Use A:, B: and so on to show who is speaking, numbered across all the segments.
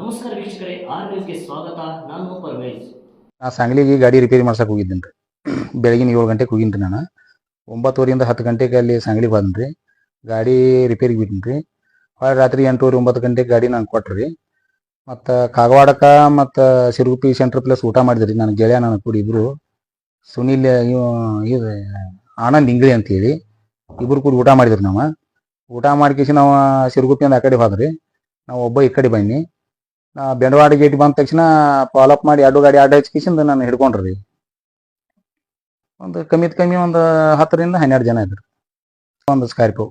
A: ನಮಸ್ಕಾರ ವೀಕ್ಷಕರೇ, ಆರ್ ನ್ಯೂಸ್ಗೆ ಸ್ವಾಗತ. ನಾನು ಪರ್ವೇಶ್
B: ನಾ ಸಾಂಗ್ಲಿಗೆ ಗಾಡಿ ರಿಪೇರಿ ಮಾಡ್ಸಕ್ಕೆ ಹೋಗಿದ್ದೀನಿ ರೀ. ಬೆಳಗಿನ ಏಳು ಗಂಟೆಗೆ ಹೋಗಿನಿ ನಾನು. ಒಂಬತ್ತುವರೆಯಿಂದ ಹತ್ತು ಗಂಟೆಗೆ ಅಲ್ಲಿ ಸಾಂಗ್ಲಿಗೆ ಬಂದ್ರಿ ರೀ. ಗಾಡಿ ರಿಪೇರಿಗೆ ಬಿಟ್ಟಿನಿ ರೀ. ಹೊಳೆ ರಾತ್ರಿ ಎಂಟೂವರೆ, ಒಂಬತ್ತು ಗಂಟೆಗೆ ಗಾಡಿ ನಾನು ಕೊಟ್ರಿ ರೀ. ಮತ್ತು ಕಾಗವಾಡಕ್ಕೆ ಮತ್ತು ಸಿರುಗುಪ್ಪಿ ಸೆಂಟ್ರ್ ಪ್ಲಸ್ ಊಟ ಮಾಡಿದ್ರಿ ನನ್ನ ಗೆಳೆಯ ನಾನು ಕೂಡ ಇಬ್ಬರು ಸುನಿಲ್ ಇದು, ಆನಂದ್ ಇಂಗ್ಳಿ ಅಂತೇಳಿ. ಇಬ್ಬರು ಕೂಡ ಊಟ ಮಾಡಿದ್ರಿ ನಾವು. ಊಟ ಮಾಡ್ಕೇಸಿ ನಾವು ಸಿರುಗುಪ್ಪಿಯಿಂದ ಆ ಕಡೆ ಹೋದ್ರಿ. ನಾವು ಒಬ್ಬ ಈ ಕಡೆ ಬನ್ನಿ ಬೆಂಡವಾಡ ಗೇಟ್ ಬಂದ ತಕ್ಷಣ ಫಾಲೋಅಪ್ ಮಾಡಿ ಎರಡು ಗಾಡಿ ಆಟೋ ಹಚ್ಕಿಸಿಂದ ನಾನು ಹಿಡ್ಕೊಂಡ್ರಿ. ಒಂದು ಕಮ್ಮಿತ್ ಕಮ್ಮಿ ಒಂದು ಹತ್ತರಿಂದ ಹನ್ನೆರಡು ಜನ ಇದ್ರು. ಒಂದು ಸ್ಕಾರ್ಪಿಯೋ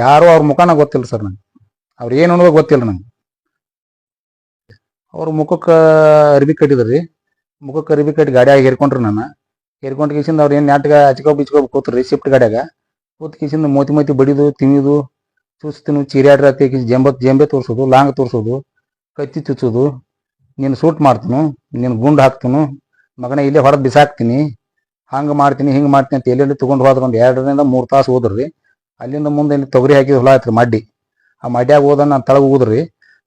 B: ಯಾರು ಅವ್ರ ಮುಖನ ಗೊತ್ತಿಲ್ಲ ಸರ್ ನಂಗೆ. ಅವ್ರು ಏನು ಅನ್ನೋದು ಗೊತ್ತಿಲ್ಲ ನಂಗೆ. ಅವ್ರ ಮುಖಕ್ಕೆ ಅರ್ಬಿ ಕಟ್ಟಿದ್ರಿ. ಮುಖಕ್ಕೆ ಅರ್ಬಿ ಕಟ್ಟಿ ಗಾಡಿಯಾಗ ಹೇರ್ಕೊಂಡ್ರಿ ನಾನು ಹೇರ್ಕೊಂಡ್ ಕಿಸಿಂದ ಅವ್ರು ಏನು ನಾಟಕ ಹಚ್ಕೊ ಬಿಚ್ಕೊ ಕೂತ್ರಿ ಶಿಫ್ಟ್ ಗಾಡಿಯಾಗ. ಕೂತ್ ಕಿಸಿಂದ ಮೋತಿ ಮೋತಿ ಬಡಿದು ತಿವಿದು ಚುಸ್ತಿನು ಚೀರ್ಯಾಡ್ರ ತೆಗಿ ಜಂಬ, ಜಂಬೆ ತೋರಿಸೋದು, ಲಾಂಗ್ ತೋರಿಸೋದು, ಕತ್ತಿ ಚುಚ್ಚೋದು. ನೀನು ಸೂಟ್ ಮಾಡ್ತೀನಿ, ನೀನು ಗುಂಡು ಹಾಕ್ತೀನಿ, ಮಗನ ಇಲ್ಲೇ ಹೊಡೆದು ಬಿಸಾಕ್ತೀನಿ, ಹಂಗೆ ಮಾಡ್ತೀನಿ, ಹಿಂಗೆ ಮಾಡ್ತೀನಿ ಅಂತ ಎಲ್ಲೆಲ್ಲಿ ತೊಗೊಂಡು ಹೋದ್ರೆ ಒಂದು ಎರಡರಿಂದ ಮೂರು ತಾಸು ಹೋದ್ರಿ. ಅಲ್ಲಿಂದ ಮುಂದೆ ಇಲ್ಲಿ ತೊಗರಿ ಹಾಕಿ ಹೊಲ ಆಯ್ತು ಮಡ್ಡಿ. ಆ ಮಡ್ಯಾಗ ಹೋದ ನಾನು ತಳಗ ಹೋದ್ರಿ.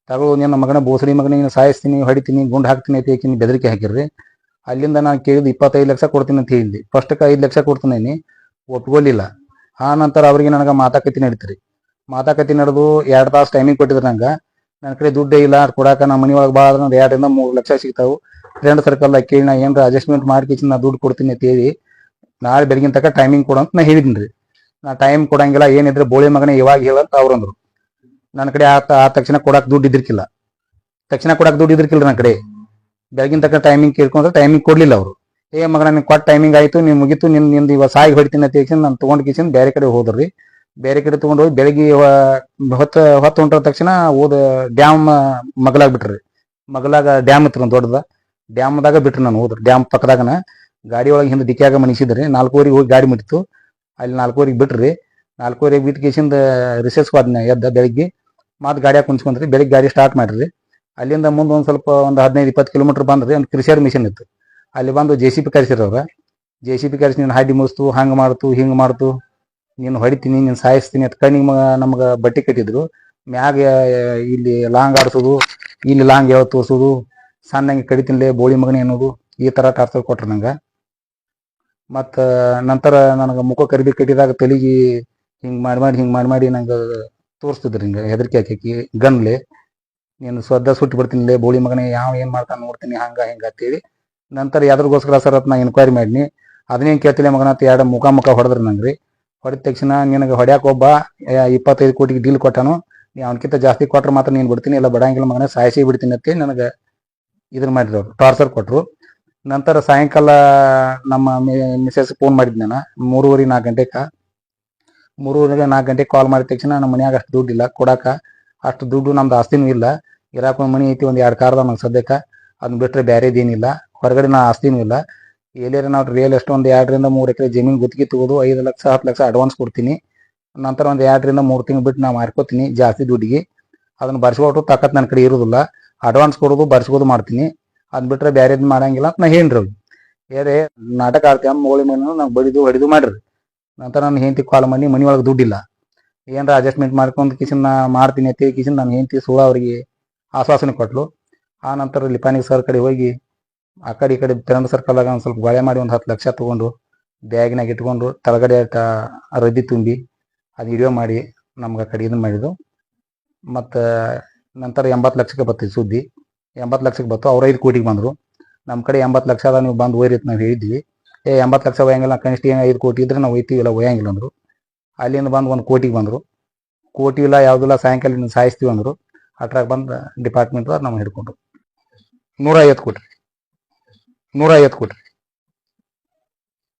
B: ತಗೋ ನಿನ್ನ ಮಗನ ಬೋಸಡಿ ಮಗನ ನೀನು ಸಾಯಿಸ್ತೀನಿ, ಹೊಡಿತೀನಿ, ಗುಂಡು ಹಾಕ್ತೀನಿ ಅಂತ ಹೇಳಿ ಬೆದರಿಕೆ ಹಾಕಿರ್ರಿ. ಅಲ್ಲಿಂದ ನಾನು ಕೇಳಿದ ಇಪ್ಪತ್ತೈದು ಲಕ್ಷ ಕೊಡ್ತೀನಿ ಅಂತ ಹೇಳಿದ್ದೆ. ಫಸ್ಟ್ಗೆ ಐದು ಲಕ್ಷ ಕೊಡ್ತೀನಿ ಒಪ್ಕೊಳ್ಳಿಲ್ಲ ಆ ನಂತರ ಅವರಿಗೆ ನನಗೆ ಮಾತಾಕತಿ ನಡೀತ್ರಿ. ಮಾತಾಕತಿ ನಡೆದು ಎರಡು ತಾಸು ಟೈಮಿಂಗ್ ಕೊಟ್ಟಿದ್ರು ನಂಗೆ. ನನ್ನ ಕಡೆ ದುಡ್ಡೇ ಇಲ್ಲ, ಅದು ಕೊಡಾಕ ನಮ್ಮ ಮನೆ ಒಳಗೆ ಭಾಳ ಅಂದ್ರೆ ಎರಡರಿಂದ ಮೂರು ಲಕ್ಷ ಸಿಗ್ತಾವು. ಫ್ರೆಂಡ್ ಸರ್ಕಲ್ ಕೇಳಿ ನಾ ಏನಾರ ಅಡ್ಜಸ್ಟ್ಮೆಂಟ್ ಮಾಡ್ಕಿಸಿ ನಾ ದುಡ್ಡು ಕೊಡ್ತೀನಿ ಅಂತ ಹೇಳಿ, ನಾಳೆ ಬೆಳಗಿನ ತನಕ ಟೈಮಿಂಗ್ ಕೊಡು ಅಂತ ನಾ ಹೇಳಿದ್ದೀನಿ ರೀ ನಾ ಟೈಮ್ ಕೊಡಂಗಿಲ್ಲ ಏನಿದ್ರೆ ಬೋಳಿ ಮಗನೇ ಇವಾಗ ಹೇಳಂತ ಅವ್ರಂದ್ರು ನನ್ನ ಕಡೆ ಆ ತಕ್ಷಣ ಕೊಡಕ್ಕೆ ದುಡ್ಡು ಇದ್ದಿರ್ಕಿಲ್ಲ. ತಕ್ಷಣ ಕೊಡಕ್ಕೆ ದುಡ್ಡು ಇದ್ದಿರ್ಕಿಲ್ಲ ನನ್ನ ಕಡೆ. ಬೆಳಗಿನ ತನಕ ಟೈಮಿಂಗ್ ಕೇಳ್ಕೊಂಡ್ರೆ ಟೈಮಿಂಗ್ ಕೊಡ್ಲಿಲ್ಲ ಅವರು. ಏ ಮಗ ನಿನ್ ಕೊಟ್ಟ ಟೈಮಿಂಗ್ ಆಯ್ತು, ನೀನ್ ಮುಗಿತು, ನಿನ್, ನಿಂದು ಇವಾಗ ಸಾಯಿ ಹೊಡಿತೀನಿ ಅಂತ ನಾನು ತೊಗೊಂಡು ಕಿಸಿಂದ ಬೇರೆ ಕಡೆ ಹೋದ್ರಿ. ಬೇರೆ ಕಡೆ ತಗೊಂಡು ಹೋಗಿ ಬೆಳಗ್ಗೆ ಹೊತ್ತು ಹೊತ್ತು ಹೊಂಟ ತಕ್ಷಣ ಓದ ಡ್ಯಾಮ್ ಮಗಲಾಗ ಬಿಟ್ರಿ ಮಗಲಾಗ ಡ್ಯಾಮ್ ಇತ್ತು ದೊಡ್ಡದ. ಡ್ಯಾಮ್ದಾಗ ಬಿಟ್ರಿ ನಾನು ಹೋದ್ರಿ ಡ್ಯಾಮ್ ಪಕ್ಕದಾಗನ ಗಾಡಿ ಒಳಗೆ ಹಿಂದೆ ಡಿಕ್ಕಿಯಾಗ ಮನಿಸಿದ್ರಿ. ನಾಲ್ಕೂವರೆಗೆ ಹೋಗಿ ಗಾಡಿ ಮುಟ್ಟಿತ್ತು. ಅಲ್ಲಿ ನಾಲ್ಕೂವರೆಗೆ ಬಿಟ್ರಿ. ನಾಲ್ಕೂವರೆಗೆ ಬಿಟ್ಟು ಕೇಸಿಂದ ರಿಸರ್ಚ್ ಹೋದ್ನ ಎದ್ದ ಬೆಳಿಗ್ಗೆ. ಮತ್ತೆ ಗಾಡಿಯಾಗ ಕುಂಚ್ಕೊಂಡ್ರಿ ಬೆಳಿಗ್ಗೆ ಗಾಡಿ ಸ್ಟಾರ್ಟ್ ಮಾಡಿರಿ. ಅಲ್ಲಿಂದ ಮುಂದೆ ಒಂದು ಸ್ವಲ್ಪ ಒಂದು ಹದಿನೈದು, ಇಪ್ಪತ್ತು ಕಿಲೋಮೀಟರ್ ಬಂದ್ರಿ. ಒಂದು ಕ್ರಿಷರ್ ಮಿಷನ್ ಇತ್ತು. ಅಲ್ಲಿ ಬಂದು ಜೆ ಸಿ ಪಿ ಕರೆಸಿರವ್ರ ಜೆ ಸಿ ಪಿ ಕರೆಸಿ ನೀನು ಹಾಡಿ ಮುಗಿಸ್ತು, ಹಂಗೆ ಮಾಡ್ತು, ಹಿಂಗೆ ಮಾಡ್ತು. ನೀನು ಹೊಡಿತೀನಿ, ನೀನು ಸಾಯಿಸ್ತೀನಿ ಅಂತ ಕಣ್ಣಿಗೆ ನಮ್ಗೆ ಬಟ್ಟೆ ಕಟ್ಟಿದ್ರು. ಮ್ಯಾಗ ಇಲ್ಲಿ ಲಾಂಗ್ ಆಡ್ಸೋದು, ಇಲ್ಲಿ ಲಾಂಗ್ ಯಾವ ತೋರ್ಸೋದು, ಸಣ್ಣಂಗೆ ಕಡಿತೀನಿಲೇ ಬೋಳಿ ಮಗನೆ ಅನ್ನೋದು ಈ ಥರ ಟಾರ್ಚರ್ ಕೊಟ್ರು ನಂಗೆ. ಮತ್ತು, ನಂತರ ನನಗೆ ಮುಖ ಕರಿಬಿ ಕಟ್ಟಿದಾಗ ತಲೆಗೆ ಹಿಂಗೆ ಮಾಡಿ ಮಾಡಿ ಹಿಂಗೆ ಮಾಡಿ ಮಾಡಿ ನಂಗೆ ತೋರಿಸ್ತಿದ್ರು ಹಿಂಗೆ ಹೆದರಿಕೆ ಹಾಕಿ ಗನ್ಲೆ ನೀನು ಸ್ವದ್ದ ಸುಟ್ಟು ಬಿಡ್ತೀನಿ ಬೋಳಿ ಮಗನೇ, ಯಾವ ಏನು ಮಾಡ್ತಾನೆ ನೋಡ್ತೀನಿ, ಹಂಗೆ, ಹಿಂಗೆ ಅಂತೇಳಿ. ನಂತರ ಯಾವ್ದ್ರಗೋಸ್ಕರ ಸರ್ ನಾ ಎನ್ಕ್ವೈರಿ ಮಾಡಿನಿ. ಅದನ್ನೇನು ಕೇಳ್ತಿಲ್ಲ ಮಗನ ಎರಡು ಮುಖ ಮುಖ ಹೊಡೆದ್ರಿ ನಂಗೆ ರೀ ಹೊಡೆದ ತಕ್ಷಣ ನಿನಗೆ ಹೊಡ್ಯಾಕ ಒಬ್ಬ ಇಪ್ಪತ್ತೈದು ಕೋಟಿಗೆ ಡೀಲ್ ಕೊಟ್ಟನು. ನೀ ಅವನಕ್ಕಿಂತ ಜಾಸ್ತಿ ಕೊಟ್ರೆ ಮಾತ್ರ ನೀನು ಬಿಡ್ತೀನಿ, ಇಲ್ಲ ಬಡಂಗಿಲ್ಲ ಮಗನೇ ಸಾಯಿಸಿ ಬಿಡ್ತೀನಿ ಅಂತ ನನಗೆ ಇದನ್ನ ಮಾಡಿದ್ರು ಟಾರ್ಚರ್ ಕೊಟ್ಟರು ನಂತರ ಸಾಯಂಕಾಲ ನಮ್ಮ ಮಿಸಸ್ ಫೋನ್ ಮಾಡಿದ್ ನಾನು, ಮೂರುವರೆ ನಾಲ್ಕು ಗಂಟೆಗೆ ಮೂರುವರೆ ನಾಲ್ಕು ಗಂಟೆಗೆ ಕಾಲ್ ಮಾಡಿದ ತಕ್ಷಣ ನಮ್ಮ ಮನೆಯಾಗ ಅಷ್ಟು ದುಡ್ಡು ಇಲ್ಲ, ಕೊಡಾಕ ಅಷ್ಟು ದುಡ್ಡು ನಮ್ದು ಆಸ್ತಿನೂ ಇಲ್ಲ. ಇರಾಕ ಮನಿ ಐತಿ ಒಂದು ಎರಡು ಕಾರ್ದ ನಂಗೆ ಸದ್ಯಕ್ಕೆ ಅದನ್ನ ಬಿಟ್ರೆ ಬೇರೆದೇನಿಲ್ಲ ಹೊರಗಡೆ ನಾ ಆಸ್ತಿನೂ ಇಲ್ಲ. ಎಲ್ಲೇರ ನಾವು ರಿಯಲ್ ಎಸ್ಟ್ ಒಂದು ಎರಡರಿಂದ ಮೂರು ಎಕರೆ ಜಮೀನು ಗುತ್ತಿಗೆ ತಗೋದು, ಐದು ಲಕ್ಷ, ಹತ್ತು ಲಕ್ಷ ಅಡ್ವಾನ್ಸ್ ಕೊಡ್ತೀನಿ. ನಂತರ ಒಂದು ಎರಡರಿಂದ ಮೂರು ತಿಂಗಳು ಬಿಟ್ಟು ನಾವು ಮಾರ್ಕೋತೀನಿ ಜಾಸ್ತಿ ದುಡ್ಡಿಗೆ. ಅದನ್ನ ಬರ್ಸ್ಕೊಟ್ಟು ತಾಕತ್ ನನ್ನ ಕಡೆ ಇರೋದಿಲ್ಲ. ಅಡ್ವಾನ್ಸ್ ಕೊಡೋದು, ಬರ್ಸ್ಕೋದು ಮಾಡ್ತೀನಿ. ಅದ್ ಬಿಟ್ರೆ ಬೇರೆದು ಮಾಡಂಗಿಲ್ಲ ಅಂತ ನಾ ಹೇಳಿ ಏರೇ ನಾಟಕ ಆಡ್ತೀವಿ ಅಮ್ಮ ಹೋಳಿ ಮನೆ ನಾವು ಬಡಿದು ಹೊಡಿದು ಮಾಡ್ರಿ. ನಂತರ ನನ್ನ ಹೆಂಡತಿ ಕಾಲ್ ಮಾಡಿ ಮನಿ ಒಳಗೆ ದುಡ್ಡಿಲ್ಲ. ಏನಾರ ಅಡ್ಜಸ್ಟ್ಮೆಂಟ್ ಮಾಡ್ಕೊಂಡು ಕಿಶನ್ ನಾ ಮಾಡ್ತೀನಿ ಅಂತ ಕಿಶನ್ ನನ್ನ ಹೆಂಡತಿ ಸುಳ ಅವರಿಗೆ ಆಶ್ವಾಸನೆ ಕೊಟ್ಲು. ಆ ನಂತರ ಲಿಪಾನಿಗೆ ಸರ್ ಕಡೆ ಹೋಗಿ ಆ ಕಡೆ ಈ ಕಡೆ ತಿರಂಡ ಸರ್ಕಲ್ದಾಗ ಒಂದು ಸ್ವಲ್ಪ ಗೊಳೆ ಮಾಡಿ ಒಂದು ಹತ್ತು ಲಕ್ಷ ತೊಗೊಂಡು ಬ್ಯಾಗ್ನಾಗ ಇಟ್ಕೊಂಡು ತಳಗಡೆ ರದ್ದಿ ತುಂಬಿ ಅದು ವಿಡಿಯೋ ಮಾಡಿ ನಮ್ಗೆ ಆ ಕಡೆ ಇದನ್ನ ಮಾಡಿದ್ದು. ಮತ್ತು ನಂತರ ಎಂಬತ್ತು ಲಕ್ಷಕ್ಕೆ ಬತ್ತಿ ಸುದ್ದಿ. ಎಂಬತ್ತು ಲಕ್ಷಕ್ಕೆ ಬತ್ತು ಅವ್ರು ಐದು ಕೋಟಿಗೆ ಬಂದರು. ನಮ್ಮ ಕಡೆ ಎಂಬತ್ತು ಲಕ್ಷ ಅದ, ನೀವು ಬಂದು ಒಯ್ರಿ ನಾವು ಹೇಳಿದ್ವಿ. ಏ, ಎಂಬತ್ತು ಲಕ್ಷ ಒಯ್ಯಂಗಿಲ್ಲ ಕನಿಷ್ಠ ಏನು ಐದು ಕೋಟಿ ಇದ್ರೆ ನಾವು ಒಯ್ತೀವಿ, ಇಲ್ಲ ಒಯ್ಯಂಗಿಲ್ಲ ಅಂದರು. ಅಲ್ಲಿಂದ ಬಂದು ಒಂದು ಕೋಟಿಗೆ ಬಂದರು. ಕೋಟಿ ಇಲ್ಲ ಯಾವುದಿಲ್ಲ ಸಾಯಂಕಾಲ ಸಾಯಿಸ್ತೀವಿ ಅಂದರು. ಅಟ್ರಾಗ ಬಂದು ಡಿಪಾರ್ಟ್ಮೆಂಟ್ ನಮ್ಮ ಹಿಡ್ಕೊಂಡ್ರು. ನೂರ ಐವತ್ತು ಕೋಟಿ. ನೂರ ಐವತ್ತು ಕೊಡ್ರಿ.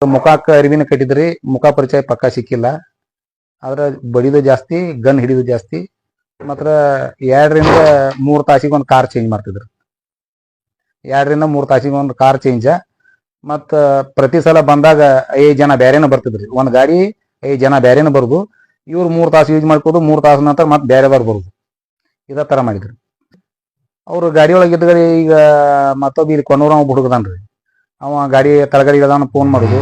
B: ಮುಖಕ್ಕೆ ಅರಿವಿನ ಕಟ್ಟಿದ್ರಿ, ಮುಖ ಪರಿಚಯ ಪಕ್ಕ ಸಿಕ್ಕಿಲ್ಲ. ಆದ್ರೆ ಬಡಿದು ಜಾಸ್ತಿ, ಗನ್ ಹಿಡಿದು ಜಾಸ್ತಿ, ಮಾತ್ರ ಎರಡರಿಂದ ಮೂರ್ ತಾಸಿಗೆ ಒಂದು ಕಾರ್ ಚೇಂಜ್ ಮಾಡ್ತಿದ್ರು. ಎರಡರಿಂದ ಮೂರ್ ತಾಸಿಗೆ ಒಂದು ಕಾರ್ ಚೇಂಜ ಮತ್ತ ಪ್ರತಿ ಸಲ ಬಂದಾಗ ಐದು ಜನ ಬೇರೆನ ಬರ್ತಿದ್ರಿ. ಒಂದು ಗಾಡಿ ಐದು ಜನ ಬೇರೆನ ಬರುದು, ಇವ್ರು ಮೂರ್ ತಾಸು ಯೂಸ್ ಮಾಡ್ಕೋದು, ಮೂರ್ ತಾಸು ನಂತರ ಮತ್ತೆ ಬೇರೆ ಬರುದು. ಇದ ತರ ಮಾಡಿದ್ರು. ಅವರು ಗಾಡಿ ಒಳಗೆ ಇದ್ದರೆ ಈಗ ಮತ್ತೊಬ್ಬ ಇಲ್ಲಿ ಕೊನೂರ ಒಬ್ಬ ಹುಡುಗದನ್ರಿ. ಅವ ಗಾಡಿ ತಳಗಡೆ ಇಳದವನ ಫೋನ್ ಮಾಡುದು,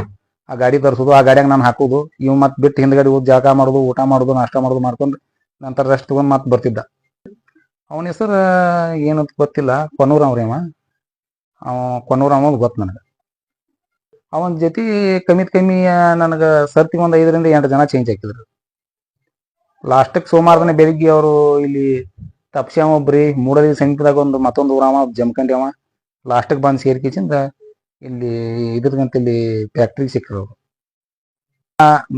B: ಆ ಗಾಡಿ ತರಿಸೋದು, ಆ ಗಾಡಿಯಾಗ ನಾನು ಹಾಕೋದು, ಇವ್ ಮತ್ತೆ ಬಿಟ್ಟು ಹಿಂದ್ಗಡೆ ಹೋಗಿ ಜಳಕ ಮಾಡುದು, ಊಟ ಮಾಡುದು, ನಾಷ್ಟ ಮಾಡುದು ಮಾಡ್ಕೊಂಡು ನಂತರ ರೆಸ್ಟ್ ತಗೊಂಡ್ ಮತ್ತೆ ಬರ್ತಿದ್ದ. ಅವನ ಹೆಸರು ಏನಂತ ಗೊತ್ತಿಲ್ಲ ಕೊನೂರ ಅವ್ರಿ ಅವ. ಕೊನೂರ ಅನ್ನೋದು ಗೊತ್ತು ನನಗೆ. ಅವನ ಜೊತೆ ಕಮ್ಮಿ ಕಮ್ಮಿ ನನಗೆ ಸರ್ತಿ ಒಂದು ಐದರಿಂದ ಎಂಟು ಜನ ಚೇಂಜ್ ಹಾಕಿದ್ರು. ಲಾಸ್ಟಿಗೆ ಸೋಮವಾರದನೇ ಬೆಳಿಗ್ಗೆ ಅವರು ಇಲ್ಲಿ ತಪ್ಸ್ಯಾವ ಒಬ್ರಿ ಮೂಡಲಿ ಸಮೀಪದಾಗ ಒಂದು ಮತ್ತೊಂದು ಊರವ ಜಮಕಂಡಿ ಅವ ಲಾಸ್ಟಿಗೆ ಬಂದು ಸೇರ್ಕಿಚಿಂದ ಇಲ್ಲಿ ಇದ್ರಗಂತ ಇಲ್ಲಿ ಫ್ಯಾಕ್ಟ್ರಿಗೆ ಸಿಕ್ಕರು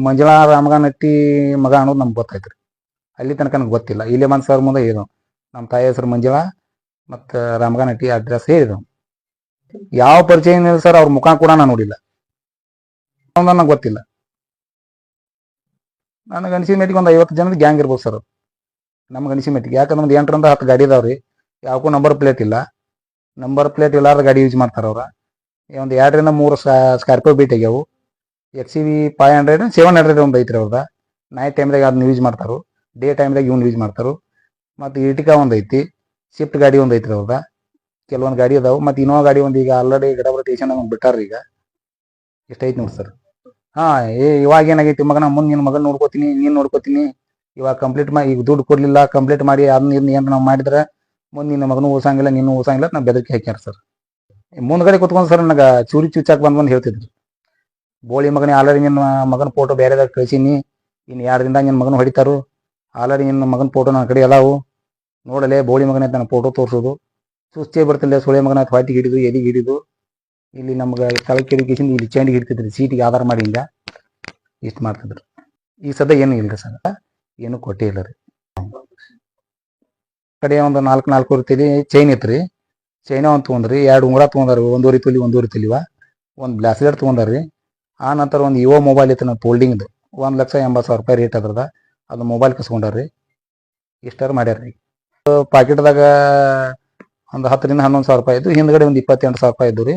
B: ಮಂಜುಳಾ ರಾಮಗಾನಟ್ಟಿ ಮಗ ಅನ್ನೋದು ನಮ್ಗೆ ಗೊತ್ತಾಯ್ತು ಅಲ್ಲಿ ತನಕ ನನಗೆ ಗೊತ್ತಿಲ್ಲ. ಇಲ್ಲೇ ಬಂದು ಸರ್ ಮುಂದೆ ಏನು ನಮ್ಮ ತಾಯಿ ಹೆಸರು ಮಂಜುಳಾ, ಮತ್ತು ರಾಮಗಾನಟ್ಟಿ ಅಡ್ರೆಸ್ ಹೇಳಿದವು. ಯಾವ ಪರಿಚಯ ಏನಿಲ್ಲ ಸರ್, ಅವ್ರ ಮುಖ ಕೂಡ ನಾನು ನೋಡಿಲ್ಲ. ನನಗೆ ಗೊತ್ತಿಲ್ಲ. ನನಗೆ ಅನಿಸಿದ ಮಟ್ಟಿಗೆ ಒಂದು ಐವತ್ತು ಜನದ ಗ್ಯಾಂಗ್ ಇರ್ಬೋದು ಸರ್ ನಮ್ಗೆ ಅನಿಸಿ ಮಟ್ಟಿಗೆ. ಯಾಕಂದ್ರೆ ಒಂದು ಎಂಟರಿಂದ ಹತ್ತು ಗಾಡಿ ಇದಾವ್ರಿ ಯಾವಕ್ಕೂ ನಂಬರ್ ಪ್ಲೇಟ್ ಇಲ್ಲ. ನಂಬರ್ ಪ್ಲೇಟ್ ಇಲ್ಲಾರ್ದ ಗಾಡಿ ಯೂಸ್ ಮಾಡ್ತಾರ ಅವ್ರ. ಒಂದು ಎರಡರಿಂದ ಮೂರು Scorpio beat ಆಗ್ಯಾವು. X C V five hundred seven hundred ಒಂದು ಐತ್ರಿ ಅವ್ರದ. ನೈಟ್ ಟೈಮ್ದಾಗ ಅದನ್ನ ಯೂಸ್ ಮಾಡ್ತಾರು. ಡೇ ಟೈಮ್ದಾಗ ಇವ್ನು ಯೂಸ್ ಮಾಡ್ತಾರು. ಮತ್ತು ಇಟಿಕಾ ಒಂದು ಐತಿ. ಶಿಫ್ಟ್ ಗಾಡಿ ಒಂದು ಐತ್ರಿ ಅವ್ರದ. ಕೆಲವೊಂದು ಗಾಡಿ ಅದಾವು. ಮತ್ತು ಇನ್ನೋ ಗಾಡಿ ಒಂದು ಈಗ ಆಲ್ರೆಡಿ ಗಡಬಡ ಟೇಷನ್ ಒಂದು ಬಿಟ್ಟಾರ ಈಗ. ಇಷ್ಟೈತಿ ನೋಡಿ ಸರ್ ಹಾ, ಏ ಇವಾಗ ಏನಾಗೈತಿ ಮಗನ? ಮುಂದೆ ನಿನ್ನ ಮಗನ ನೋಡ್ಕೋತೀನಿ, ನೀನು ನೋಡ್ಕೋತೀನಿ. ಇವಾಗ ಕಂಪ್ಲೀಟ್ ಮಾಡಿ ಈಗ ದುಡ್ಡು ಕೊಡ್ಲಿಲ್ಲ ಕಂಪ್ಲೀಟ್ ಮಾಡಿ ಅದನ್ನ ಇದನ್ನ ಏನು ನಾವು ಮಾಡಿದ್ರೆ, ಮುಂದೆ ನಿನ್ನ ಮಗನೂ ಓಸಂಗಿಲ್ಲ ನೀನು ಓಸಂಗಿಲ್ಲ ನಾವು ಬೆದರಿಕೆ ಹಾಕ್ಯಾರ ಸರ್. ಮುಂದ್ಗಡೆ ಕುತ್ಕೊಂಡು ಸರ್ ನನಗೆ ಚೂರಿ ಚುಚ್ಚಾಕ್ ಬಂದ್ ಬಂದು ಹೇಳ್ತಿದ್ರು. ಬೋಳಿ ಮಗನ ಆಲ್ರೆಡಿ ನಿನ್ನ ಮಗನ ಫೋಟೋ ಬೇರೆದಾಗ ಕಳಿಸೀನಿ ಇನ್ನು ಎರಡು ದಿನದಾಗ ನಿನ್ನ ಮಗನ ಹೊಡಿತಾರು, ಆಲ್ರೆಡಿ ನಿನ್ನ ಮಗನ ಫೋಟೋ ನನ್ನ ಕಡೆ ಎಲ್ಲವು. ನೋಡಲೇ ಬೋಳಿ ಮಗನ ನನ್ನ ಫೋಟೋ ತೋರಿಸೋದು. ಸುಸ್ತೇ ಬರ್ತಿಲ್ಲ ಸುಳೆ ಮಗನ ಹೊಟ್ಟಿಗೆ ಹಿಡಿದು, ಎದಿಗೆ ಹಿಡಿದು. ಇಲ್ಲಿ ನಮ್ಗೆ ತಲೆ ಕೆಡಿಕಿಸಿಂದ ಇಲ್ಲಿ ಚೇಂಡಿಗೆ ಹಿಡ್ತಿದ್ರು, ಸೀಟಿಗೆ ಆಧಾರ ಮಾಡಿ ಹಿಂಗ ಇಷ್ಟು ಮಾಡ್ತಿದ್ರು. ಈ ಸದ್ಯ ಏನು ಇಲ್ಲ ಸರ್. ಏನು ಕೊಟ್ಟಿಲ್ಲ ರೀ. ಕಡೆ ಒಂದು ನಾಲ್ಕು ನಾಲ್ಕು ರೀತಿಲಿ ಚೈನ್ ಇತ್ರಿ ಚೈನ ಒಂದು ತೊಗೊಂಡ್ರಿ, ಎರಡು ಉಂಗುರ ತೊಗೊಂಡಾರ ಒಂದೂವರೆ ತೊಲಿ ಒಂದೂವರೆ ತೊಲಿವ. ಒಂದು ಬ್ಲಾಸ್ಲೆಟ್ ತೊಗೊಂಡಾರಿ ಆ ನಂತರ ಒಂದು ಇವೋ ಮೊಬೈಲ್ ಇತ್ತು ನನ್ನ ಫೋಲ್ಡಿಂಗ್ದು ಒಂದು ಲಕ್ಷ ಎಂಬತ್ತು ಸಾವಿರ ರೂಪಾಯಿ ರೇಟ್ ಅದ್ರದ ಅದು ಮೊಬೈಲ್ ಕಸ್ಕೊಂಡಾರ್ರಿ ಇಷ್ಟಾರು ಮಾಡ್ಯಾರ್ರಿ ಪಾಕೆಟ್ದಾಗ ಒಂದು ಹತ್ತರಿಂದ ಹನ್ನೊಂದು ಸಾವಿರ ರೂಪಾಯಿ ಇದ್ದು, ಹಿಂದ್ಗಡೆ ಒಂದು ಇಪ್ಪತ್ತೆಂಟು ಸಾವಿರ ರೂಪಾಯಿ ಇದ್ದು ರೀ.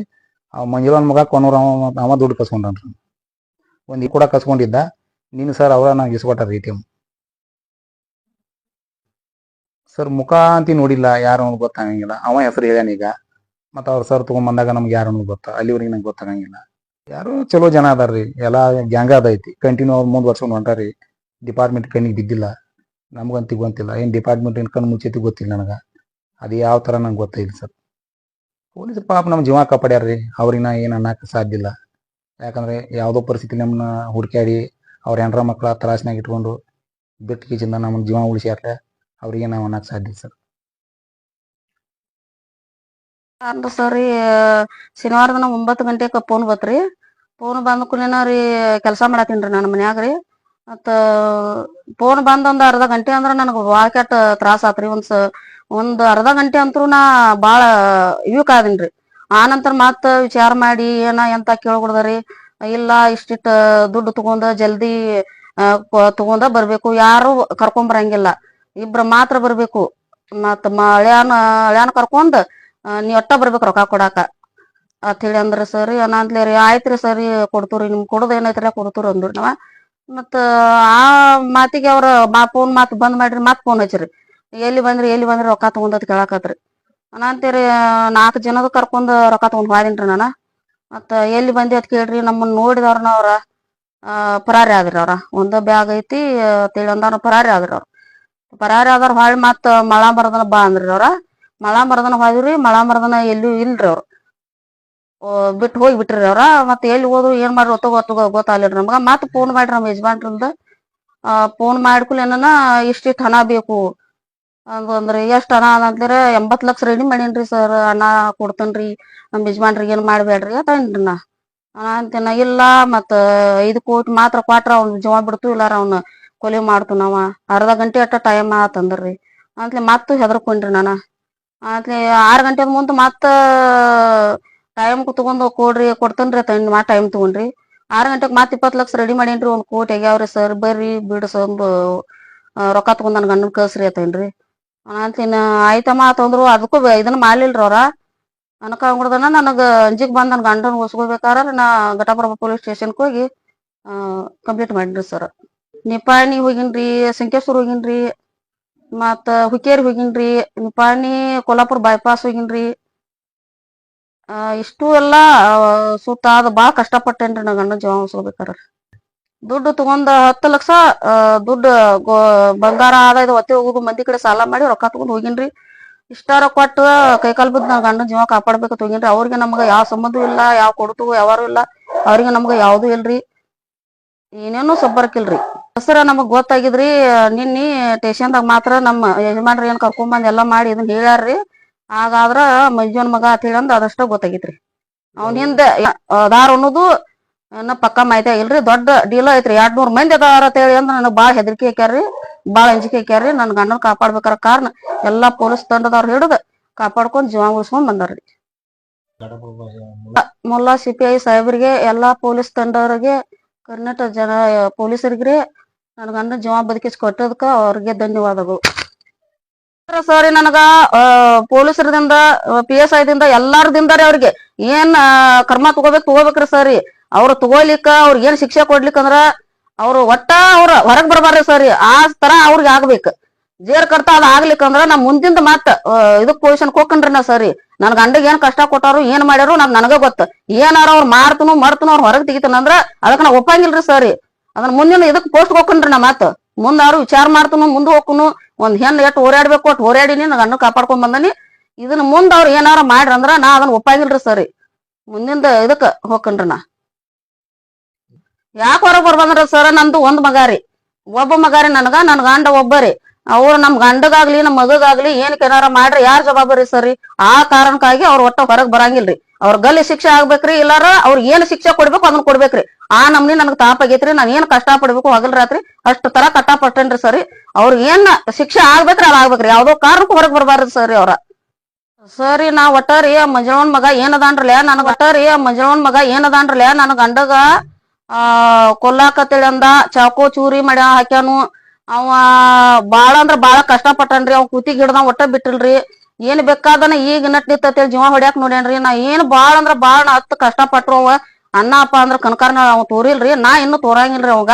B: ಮಂಜುಳನ ಮಗ ಕೊನೂರು ಅವ ದುಡ್ಡು ಕಸ್ಕೊಂಡ್ರಿ ಒಂದು ಈ ಕೂಡ ಕಸ್ಕೊಂಡಿದ್ದ. ನೀನು ಸರ್ ಅವರ ನಂಗೆ ಇಸ್ಕೊಟ್ಟಾರ ಎ ಟಿ ಎಂ ಸರ್ ಮುಖ ಅಂತ ನೋಡಿಲ್ಲ, ಯಾರು ಅನ್ನೋದು ಗೊತ್ತಾಗಂಗಿಲ್ಲ. ಅವ ಹೆಸರು ಹೇಳ್ಯಾನ ಈಗ. ಮತ್ತು ಅವ್ರ ಸರ್ ತಗೊಂಬಂದಾಗ ನಮ್ಗೆ ಯಾರು ಅನ್ನೋದು ಗೊತ್ತ, ಅಲ್ಲಿವರೆಗೆ ನಂಗೆ ಗೊತ್ತಾಗಂಗಿಲ್ಲ. ಯಾರು ಚಲೋ ಜನ ಅದಾರ್ರಿ ಎಲ್ಲ ಗ್ಯಾಂಗ ಅದೈತಿ ಕಂಟಿನ್ಯೂ ಅವ್ರು ಮುಂದೆ ವರ್ಷ ಹೊಂಟಾರಿ ಡಿಪಾರ್ಟ್ಮೆಂಟ್ ಕಣ್ಣಿಗೆ ಬಿದ್ದಿಲ್ಲ. ನಮ್ಗಂತೂ ಗೊತ್ತಿಲ್ಲ. ಏನು ಡಿಪಾರ್ಟ್ಮೆಂಟ್ ಏನು ಕಣ್ಣು ಮುಚ್ಚೈತಿ ಗೊತ್ತಿಲ್ಲ ನನಗೆ. ಅದು ಯಾವ ಥರ ನಂಗೆ ಗೊತ್ತಿಲ್ಲ ಸರ್. ಪೊಲೀಸ್ ಪಾಪ ನಮ್ಮ ಜೀವ ಕಾಪಾಡ್ಯಾರ್ರಿ ಅವ್ರಿಗೆ ನಾ ಏನು ಅನ್ನಕ್ಕೆ ಸಾಧ್ಯ ಇಲ್ಲ. ಯಾಕಂದ್ರೆ ಯಾವುದೋ ಪರಿಸ್ಥಿತಿ ನಮ್ಮನ್ನ ಹುಡುಕ್ಯಾಡಿ, ಅವ್ರ ಹೆಂಡ್ರ ಮಕ್ಕಳ ತ್ರಾಸಿನಾಗ ಇಟ್ಕೊಂಡು ಬಿಟ್ಟು ಕೀಚಿಂದ ನಮ್ಮ ಜೀವ ಉಳಿಸ್ಯಾರ್ಲೆ ಅವ್ರಿಗೆ ನಾವು ಅನ್ನಕ್ಕೆ ಸಾಧ್ಯ ಸರ್.
C: ಅಲ್ರಿ ಸರ್ ರೀ ಶನಿವಾರ ದಿನ ಒಂಬತ್ತು ಗಂಟೆಗೆ ಫೋನ್ ಬತ್ರಿ. ಫೋನ್ ಬಂದ ಕೂಡಲೇನ ರೀ ಕೆಲಸ ಮಾಡತ್ತೀನಿ ರೀ ನನ್ನ ಮನ್ಯಾಗ ರೀ. ಮತ್ತ ಫೋನ್ ಬಂದ ಒಂದ್ ಅರ್ಧ ಗಂಟೆ ಅಂದ್ರ ನನಗೆ ಭಾಳ ಕೆಟ್ಟ ತ್ರಾಸ ಆತ್ರಿ. ಒಂದ್ ಸ ಒಂದ್ ಅರ್ಧ ಗಂಟೆ ಅಂತೂ ನಾ ಭಾಳ ಇವ್ಕ್ ಆದಿನ್ರಿ ಆ ನಂತರ ಮತ್ತ ವಿಚಾರ ಮಾಡಿ ಏನ ಎಂತ ಕೇಳ್ಕೊಡ್ದರಿ. ಇಲ್ಲ ಇಷ್ಟಿಟ್ ದುಡ್ಡು ತಗೊಂಡ ಜಲ್ದಿ ತಗೊಂಡ ಬರ್ಬೇಕು. ಯಾರು ಕರ್ಕೊಂಡ್ ಬರಂಗಿಲ್ಲ. ಇಬ್ರ ಮಾತ್ರ ಬರ್ಬೇಕು. ಮತ್ತ ಮಳ್ಯಾನ ಹಳ್ಯಾನ ಕರ್ಕೊಂಡ್ ನೀ ಒಟ್ಟ ಬರ್ಬೇಕು ರೊಕ್ಕ ಕೊಡಾಕ. ಅಂತ ಹೇಳಿ ಅಂದ್ರ, ಸರಿ ಅನ್ನಂತ್ಲೆ ರೀ, ಆಯ್ತ್ರಿ ಸರಿ ಕೊಡ್ತೂರಿ, ನಿಮ್ ಕೊಡೋದ್ ಏನೈತ್ರಿ ಕೊಡ್ತೂರಿ ಅಂದ್ರಿ ನಾವ. ಮತ್ತ ಆ ಮಾತಿಗೆ ಅವ್ರ ಮಾ ಫೋನ್ ಮಾತ್ ಬಂದ್ ಮಾಡ್ರಿ, ಮತ್ ಫೋನ್ ಹಚ್ಚ್ರಿ. ಎಲ್ಲಿ ಬಂದ್ರಿ ಎಲ್ಲಿ ಬಂದ್ರಿ ರೊಕ್ಕ ತಗೊಂಡ್ ಕೇಳಾಕತ್ರಿ. ಅನ್ನಂತೀರಿ ನಾಲ್ಕು ಜನದ ಕರ್ಕೊಂಡ್ ರೊಕ್ಕ ತಗೊಂಡ್ ಹೋದಿನ್ರಿ ನಾನ. ಮತ್ತ ಎಲ್ಲಿ ಬಂದಿ ಅದ್ ಕೇಳ್ರಿ ನಮ್ಮನ್ನ ನೋಡಿದವ್ರನ ಅವ್ರ ಪರಾರಿ ಆದ್ರಿ ಅವ್ರ. ಒಂದ ಬ್ಯಾಗ್ ಐತಿ ತಿಳಿ ಅಂದವ್ರ ಪರಾರಿ ಆದ್ರಿ ಅವ್ರ. ಪರಾರಿ ಆದ್ರ ಹೊಳ್ಳಿ ಮತ್ತ ಮಳ ಮರದನ ಬಾ ಅಂದ್ರಿ ಅವ್ರ. ಮಳ ಮರದನ ಹೋದ್ರಿ ಮಳ ಮರದನ ಎಲ್ಲೂ ಇಲ್ರಿ ಅವ್ರು. ಬಿಟ್ಟು ಹೋಗಿ ಬಿಟ್ರಿ ಅವ್ರ. ಮತ್ತೆ ಎಲ್ಲಿ ಹೋದ್ರು ಏನ್ ಮಾಡ್ರಿ ಒತ್ತ ಗೊತ್ತ ಗೊತ್ತಾಗ್ಲಿಲ್ರಿ ನಮ್ಗ. ಮತ್ತೆ ಫೋನ್ ಮಾಡ್ರಿ ನಮ್ಮ ಯಜಮಾನ್ರಿಂದ ಫೋನ್ ಮಾಡ್ಕೂಲ ಏನನ ಇಷ್ಟಿಟ್ ಹಣ ಬೇಕು. ಅಂದ್ರೆ, ಎಷ್ಟು ಹಣ ಅಂತಂದ್ರೆ ಎಂಬತ್ ಲಕ್ಷ ರೆಡಿ ಮಾಡೀನ್ರಿ ಸರ್. ಹಣ ಕೊಡ್ತೇನ್ರಿ. ನಮ್ ಯಜಮಾನ್ರಿಗೆ ಏನ್ ಮಾಡ್ಬೇಡ್ರಿ ಅಂದ್ರಿ ನಾ. ಅಂತೀನ ಇಲ್ಲ, ಮತ್ತ ಐದು ಕೋಟಿ ಮಾತ್ರ ಕೊಟ್ರ ಅವ್ನ ಜೀವ ಬಿಡ್ತು, ಇಲ್ಲಾರ ಅವ್ನ. ಕೊಲೆ ಮಾಡ್ತು ನಾವ. ಅರ್ಧ ಗಂಟೆ ಅಟ್ಟ ಟೈಮ್ ಆತಂದ್ರಿ. ಅಂತಲೇ ಮತ್ತ ಹೆದರ್ಕೊಂಡ್ರಿ ನಾನ. ಆತ್ಲೆ ಆರ್ ಗಂಟೆ ಮುಂದೆ ಮತ್ತ ಟೈಮ್ ತಗೊಂಡ್ ಕೊಡ್ರಿ, ಕೊಡ್ತೇನ್ರಿ ಅಂತ ಮಾ ಟೈಮ್ ತಗೊಂಡ್ರಿ. ಆರ್ ಗಂಟೆಗೆ ಮತ್ತೆ ಇಪ್ಪತ್ ಲಕ್ಷ ರೆಡಿ ಮಾಡೇನ್ರಿ ಒಂದು ಕೋಟಿ ಆಗ್ಯಾವ್ರಿ ಸರ್ ಬರ್ರಿ ಬಿಡ್ಸೊಂದು ರೊಕ್ಕ ತಗೊಂಡ್ ನನ್ ಗಂಡನ್ ಕಳ್ಸ್ರಿ ಅಂತೇನ್ರಿ ಅಂತಿನ ಆಯ್ತಮ್ಮ ತಂದ್ರು ಅದಕ್ಕೂ ಇದನ್ನ ಮಾಡ್ಲಿಲ್ರಿ ಅವ್ರ. ಅನ್ಕೊಂಡ್ದನ ನನಗ ಅಂಜಿಕೆ ಬಂದ್ ನನ್ ಗಂಡನ್ ಒಸ್ಕೋಬೇಕಾರ ನಾ ಘಟಪ್ರಭಾ ಪೊಲೀಸ್ ಸ್ಟೇಷನ್ಗೆ ಹೋಗಿ ಕಂಪ್ಲೀಟ್ ಮಾಡಿನ್ರಿ ಸರ್ ನಿಪಾಣಿ ಹೋಗಿನ್ರಿ, ಸಂಕೇಶ್ವರ ಹೋಗಿನ್ರಿ, ಮತ್ತ ಹುಕ್ಕೇರಿ ಹೋಗಿನ್ರಿ ನಿಪಾಣಿ ಕೊಲ್ಲಾಪುರ ಬೈಪಾಸ್ ಹೋಗಿನ್ರಿ. ಇಷ್ಟು ಎಲ್ಲಾ ಸುತ್ತ ಅದ ಬಾಳ ಕಷ್ಟಪಟ್ಟೇನ್ರಿ ನಾ ಗಂಡ ಜೀವ ಉಳಿಸ್ಕೋಬೇಕಾರ. ದುಡ್ಡು ತಗೊಂಡ ಹತ್ತು ಲಕ್ಷ ದುಡ್ಡು ಬಂಗಾರ ಆದ ಇದು ಒತ್ತೆ ಹೋಗುದು, ಮಂದಿ ಕಡೆ ಸಾಲ ಮಾಡಿ ರೊಕ್ಕ ತಗೊಂಡ್ ಹೋಗಿನ್ರಿ. ಇಷ್ಟಾರ ಕೊಟ್ಟು ಕೈಕಾಲ್ ಬಿದ್ದು ನಾ ಗಂಡನ ಜೀವ ಕಾಪಾಡ್ಬೇಕು ಹೋಗಿನ್ರಿ. ಅವ್ರಿಗೆ ನಮ್ಗ ಯಾವ ಸಂಬಂಧವೂ ಇಲ್ಲ, ಯಾವ ಕೊಡುತು ಯಾವಾರು ಇಲ್ಲ. ಅವ್ರಿಗೆ ನಮ್ಗ ಯಾವ್ದು ಇಲ್ರಿ. ಏನೇನು ಸಬ್ಬರ್ಕಿಲ್ರಿ ಹೆಸರ ನಮಗ್ ಗೊತ್ತಾಗಿದ್ರಿ ನಿನ್ನಿ ಸ್ಟೇಷನ್ದಾಗ ಮಾತ್ರ ನಮ್ಮ ಯಜಮಾನ್ರಿ ಏನ್ ಕರ್ಕೊಂಡ್ ಬಂದ್ ಎಲ್ಲಾ ಮಾಡಿ ಇದನ್ನ ಹೇಳ್ಯಾರ್ರಿ. ಹಾಗಾದ್ರ ಮಂಜುನ್ ಮಗ ಅಂತ ಹೇಳಂದ್ ಅದಷ್ಟ ಗೊತ್ತಾಗಿತ್ರಿ. ಅವ್ನ ಹಿಂದೆ. ಅದಾರ ಅನ್ನೋದು ಏನ ಪಕ್ಕ ಮಾಹಿತಿ ಆಗಿಲ್ರಿ. ದೊಡ್ಡ ಡೀಲ್ ಐತ್ರಿ. ಎರಡ್ ನೂರ್ ಮಂದಿ ಅದಾರ ಅಂತ ಹೇಳಿ ಅಂದ್ರ ನನಗ್ ಬಾಳ ಹೆದರಿಕೆ ಹಾಕ್ಯಾರ್ರಿ ಬಾಳ ಅಂಜಿಕೆ ಹಾಕ್ಯಾರ್ರಿ ನನ್ ಗಂಡನ್ ಕಾಪಾಡ್ಬೇಕಾರ ಕಾರಣ ಎಲ್ಲಾ ಪೊಲೀಸ್ ತಂಡದವ್ರು ಹಿಡಿದ್ ಕಾಪಾಡ್ಕೊಂಡ್ ಜೀವ ಉಳಿಸ್ಕೊಂಡ್ ಬಂದಾರ್ರಿ ಮುಲ್ಲಾ? ಸಿಪಿಐ ಸಾಹೇಬ್ರಿಗೆ ಎಲ್ಲಾ ಪೊಲೀಸ್ ತಂಡವರಿಗೆ ಕರ್ನಾಟಕ ಜನ ಪೊಲೀಸರಿಗ್ರಿ ನನ್ ಗಂಡ ಜೀವ ಬದುಕಿಸ್ ಕೊಟ್ಟದಕ್ಕ ಅವ್ರಿಗೆ ಧನ್ಯವಾದಗಳು. ಸರಿ ನನಗ ಪೊಲೀಸರದಿಂದ ಪಿ ಎಸ್ ಐದಿಂದ ಎಲ್ಲಾರದಿಂದ ರೀ ಅವ್ರಿಗೆ. ಏನ್ ಕ್ರಮ ತಗೋಬೇಕು, ತಗೋಬೇಕ್ರಿ ಸರಿ. ಅವ್ರು ತಗೋಲಿಕ್ಕ, ಅವ್ರಿಗೆ ಏನ್ ಶಿಕ್ಷೆ ಕೊಡ್ಲಿಕ್ಕಂದ್ರ ಅವ್ರು ಒಟ್ಟ ಅವ್ರ ಹೊರಗ್ ಬರ್ಬಾರ್ರಿ ಸರಿ. ಆ ತರ ಅವ್ರಿಗೆ ಆಗ್ಬೇಕು. ಜೇರ್ ಕರ್ತ ಅದ ಆಗ್ಲಿಕ್ಕಂದ್ರ ನಾ ಮುಂದಿಂದ ಮತ್ತ ಇದಕ್ ಪೊಸಿಷನ್ ಕೊಕ್ಕನ್ರಿ ನಾ ಸರಿ. ನನ್ ಗಂಡಗ್ ಏನ್ ಕಷ್ಟ ಕೊಟ್ಟಾರು, ಏನ್ ಮಾಡ್ಯಾರು ನಮ್ ನನಗ ಗೊತ್ತ. ಏನಾರ ಅವ್ರ ಮಾರ್ತನು, ಮರ್ತನು ಅವ್ರ ಹೊರಗ್ ತೆಗಿತಾನಂದ್ರ ಅದಕ್ಕ ನಾ ಒಪ್ಪಂಗಿಲ್ರಿ ಸರಿ. ಅದನ್ನ ಮುಂದಿನ ಇದಕ್ ಪೋಸ್ಟ್ ಹೋಗ್ಕನ್ರಿ ನಾ ಮಾತು. ಮುಂದ ಅವ್ರು ವಿಚಾರ ಮಾಡ್ತನು, ಮುಂದೆ ಹೋಗ್ಕನು, ಒಂದ್ ಹೆಣ್ಣು ಎಷ್ಟು ಓಡಾಡ್ಬೇಕು ಒಟ್ಟು ಓಡಾಡಿನಿ ನಾ ಗಂಡ ಕಾಪಾಡ್ಕೊಂಡ್ ಬಂದನಿ. ಇದನ್ನ ಮುಂದ್ ಅವ್ರು ಏನಾರ ಮಾಡ್ರಿ ಅಂದ್ರ ನಾ ಅದನ್ನ ಒಪ್ಪಾಗಿಲ್ರಿ ಸರಿ. ಮುಂದಿಂದ ಇದಕ್ಕ ಹೋಗ್ಕನ್ರಿ ನಾ. ಯಾಕ ಹೊರಗ್ ಬರ್ಬಂದ್ರ ಸರ್ ನಂದು ಒಂದ್ ಮಗಾರಿ ಒಬ್ಬ ಮಗಾರಿ ನನಗ, ನನ್ ಗಂಡ ಒಬ್ಬರಿ ಅವ್ರು ನಮ್ ಗಂಡಗಾಗ್ಲಿ, ನಮ್ ಮಗಗಾಗ್ಲಿ ಏನಕ್ಕೆ ಏನಾರ ಮಾಡ್ರಿ, ಯಾರ ಜವಾಬ್ದಾರಿ ಸರಿ? ಆ ಕಾರಣಕ್ಕಾಗಿ ಅವ್ರ ಒಟ್ಟ ಹೊರಗ್ ಬರಂಗಿಲ್ರಿ. ಅವ್ರ ಗಲ್ಲಿ ಶಿಕ್ಷೆ ಆಗ್ಬೇಕ್ರಿ, ಇಲ್ಲಾರ ಅವ್ರ ಏನ್ ಶಿಕ್ಷೆ ಕೊಡ್ಬೇಕು ಅದನ್ನ ಕೊಡ್ಬೇಕ್ರಿ. ಆ ನಮ್ನಿ ನನಗ್ ತಾಪ ಆಗೈತ್ರಿ ನಾನ್ ಏನ್ ಕಷ್ಟ ಪಡ್ಬೇಕು ಹಗಲ್ ರಾತ್ರಿ, ಅಷ್ಟ್ ತರ ಪಟ್ಟೇನ್ರಿ ಸರಿ. ಅವ್ರ ಏನ್ ಶಿಕ್ಷೆ ಆಗ್ಬೇಕ್ರಿ ಅದ್ ಆಗ್ಬೇಕ್ರಿ, ಯಾವ್ದೋ ಕಾರಣಕ್ಕೂ ಹೊರಗ್ ಬರ್ಬಾರ್ದು ಸರಿ ಅವ್ರ. ಸರಿ ನಾ ಒಟ್ಟಾರಿ ಮಂಜಳವನ್ ಮಗ ಏನದಾನ್ರಲ್ಲ ನನಗ ಒಟ್ಟಾರಿ ಮಂಜಳವನ್ ಮಗ ಏನದಾನ್ರಲ್ಲ ನನ್ ಗಂಡಗ, ಆ, ಕೊಲ್ಲಾಕತ್ತೇಳಿ ಅಂದ, ಚಾಕು ಚೂರಿ ಮಡ ಹಾಕ್ಯಾನು. ಅವ ಬಾಳ ಅಂದ್ರ ಬಾಳ ಕಷ್ಟ ಪಟ್ಟನ್ರಿ, ಅವ್ ಕೂತಿಗ್ ಹಿಡ್ದ ಒಟ್ಟ ಬಿಟ್ಟಿಲ್ರಿ. ಏನ್ ಬೇಕಾದನ ಈಗ ನಟ್ ನಿತ್ತೇಳಿ ಜೀವ ಹೊಡ್ಯಾಕ್ ನೋಡೇನ್ರಿ ನಾ ಏನ್ ಬಾಳ ಅಂದ್ರ ಬಾಳ ಹತ್ತು ಕಷ್ಟ ಪಟ್ರು ಅವ. ಅನ್ನ ಅಪ್ಪ ಅಂದ್ರ ಕನಕಾರ್ನ ಅವ್ ತೋರಿಲ್ರಿ. ನಾ ಇನ್ನು ತೋರಂಗಿಲ್ರಿ ಅವಾಗ.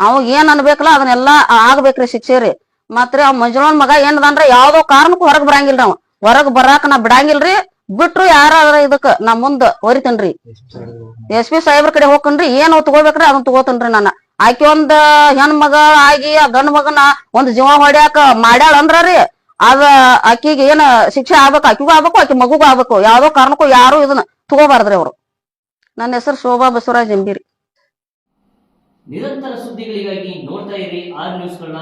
C: ಅವ್ ಏನ್ ಅನ್ಬೇಕಲ್ಲ ಅದನ್ನೆಲ್ಲಾ ಆಗ್ಬೇಕ್ರಿ ಶಿಕ್ಷೆ ರೀ. ಮತ್ರಿ ಅವ್ ಮಂಜುಳನ್ ಮಗ ಏನದಂದ್ರ ಯಾವ್ದೋ ಕಾರಣಕ್ಕೂ ಹೊರಗ್ ಬರಂಗಿಲ್ರಿ ಅವ. ಹೊರಗ್ ಬರಾಕ ನಾ ಬಿಡಂಗಿಲ್ರಿ. ಬಿಟ್ರು ಯಾರಾದ್ರ ಇದಕ್ಕ ನಾ ಮುಂದ ಹೊರಿತೇನ್ರಿ ಎಸ್ ಪಿ ಸಾಹೇಬ್ರ ಕಡೆ ಹೋಗ್ಕನ್ರಿ ಏನ್ ತಗೋಬೇಕ್ರಿ ಅದನ್ನ ತಗೋತೇನ್ರಿ ನಾನು. ಆಕಿ ಒಂದ್ ಹೆಣ್ ಮಗ ಆಗಿ ಆ ಗಂಡ್ ಮಗನ ಒಂದ್ ಜೀವ ಹೊಡ್ಯಾಕ ಮಾಡ್ಯಾಳ ಅಂದ್ರ ರೀ. ಅದ ಆಕಿಗೆ ಏನ ಶಿಕ್ಷೆ ಆಗ್ಬೇಕು, ಆಕಿಗೂ ಆಗ್ಬೇಕು, ಆಕಿ ಮಗುಗೂ ಆಗ್ಬೇಕು. ಯಾವ್ದೋ ಕಾರಣಕ್ಕೂ ಯಾರು ಇದನ್ನ ತಗೋಬಾರ್ದ್ರಿ ಅವರು. ನನ್ನ ಹೆಸರು ಶೋಭಾ ಬಸವರಾಜ್ ಎಂಬಿರಿ.
A: ನಿರಂತರ ಸುದ್ದಿಗಳಿಗಾಗಿ ನೋಡ್ತಾ ಇರಿ ಆರ್ ನ್ಯೂಸ್ಗಳನ್ನ.